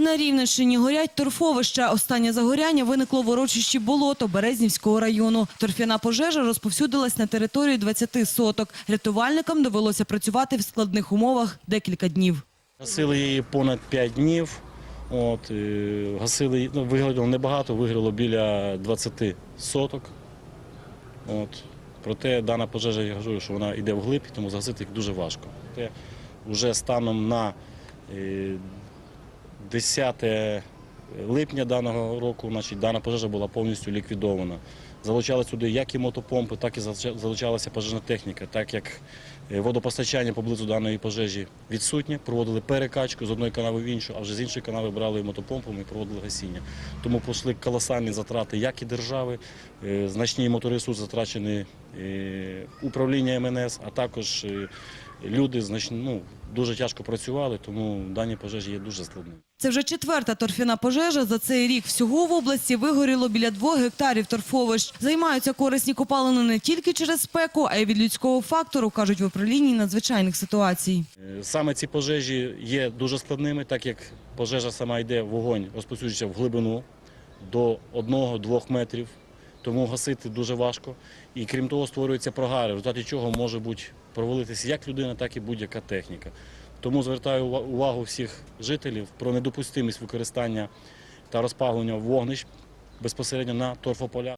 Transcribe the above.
На Рівненщині горять торфовища. Останнє загоряння виникло в урочищі болото Березнівського району. Торфяна пожежа розповсюдилась на територію 20 соток. Рятувальникам довелося працювати в складних умовах декілька днів. Гасили її понад 5 днів. От, е, гасили, ну, вигоріло небагато, вигоріло біля 20 соток. От. Проте дана пожежа, я кажу, що вона йде вглиб, тому загасити їх дуже важко. Проте вже станом на е, 10 липня даного року значить, дана пожежа була повністю ліквідована. Залучали сюди як і мотопомпи, так і залучалася пожежна техніка, так як е, водопостачання поблизу даної пожежі відсутнє, проводили перекачку з одної канави в іншу, а вже з іншої канави брали мотопомпами і проводили гасіння. Тому пішли колосальні затрати як і держави, е, значні моторесурси затрачені е, управління МНС, а також е, люди значні, ну, дуже тяжко працювали, тому дані пожежі є дуже складними. Це вже четверта торфяна пожежа. За цей рік всього в області вигоріло біля двох гектарів торфовищ. Займаються корисні копалини не тільки через спеку, а й від людського фактору, кажуть в управлінні надзвичайних ситуацій. Е, Саме ці пожежі є дуже складними, так як пожежа сама йде, вогонь розповсюджується в глибину до 1-2 метрів, тому гасити дуже важко. І крім того, створюються прогари, в результаті чого може бути провалитися як людина, так і будь-яка техніка. Тому звертаю увагу всіх жителів про недопустимість використання та розпалення вогнищ безпосередньо на торфополях.